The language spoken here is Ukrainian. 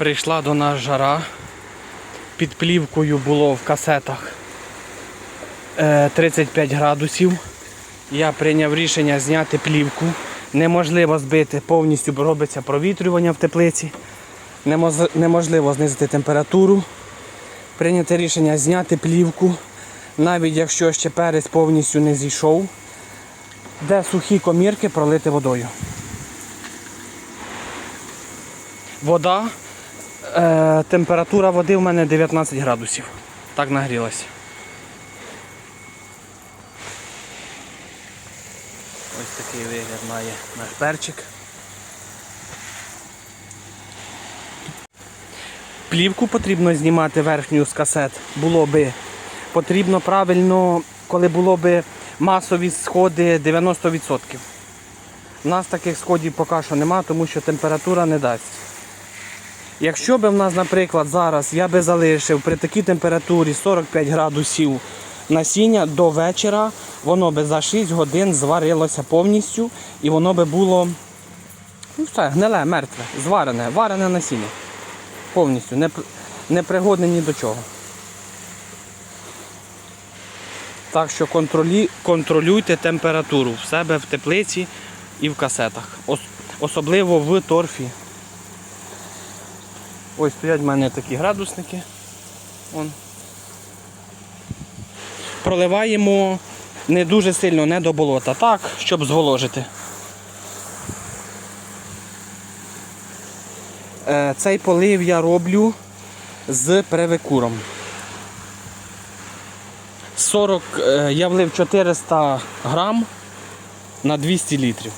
Прийшла до нас жара. Під плівкою було в касетах е, 35 градусів. Я прийняв рішення зняти плівку. Неможливо збити, повністю робиться провітрювання в теплиці. Неможливо знизити температуру. Прийняти рішення зняти плівку, навіть якщо ще перець повністю не зійшов, де сухі комірки пролити водою. Вода, е, температура води в мене 19 градусів. Так нагрілася. Ось такий вигляд має наш перчик. Плівку потрібно знімати верхню з касет. Було би потрібно правильно, коли було би масові сходи 90%. У нас таких сходів поки що нема, тому що температура не дасть. Якщо б в нас, наприклад, зараз я би залишив при такій температурі 45 градусів насіння до вечора, воно би за 6 годин зварилося повністю і воно би було ну, все, гниле, мертве, зварене, варене насіння. Повністю, не, не пригодне ні до чого. Так що контролі, контролюйте температуру в себе в теплиці і в касетах. Ос- особливо в торфі. Ось стоять в мене такі градусники. Вон. Проливаємо не дуже сильно, не до болота, так, щоб зголожити. Е, Цей полив я роблю з перевикуром. 40, е, я влив 400 грам на 200 літрів.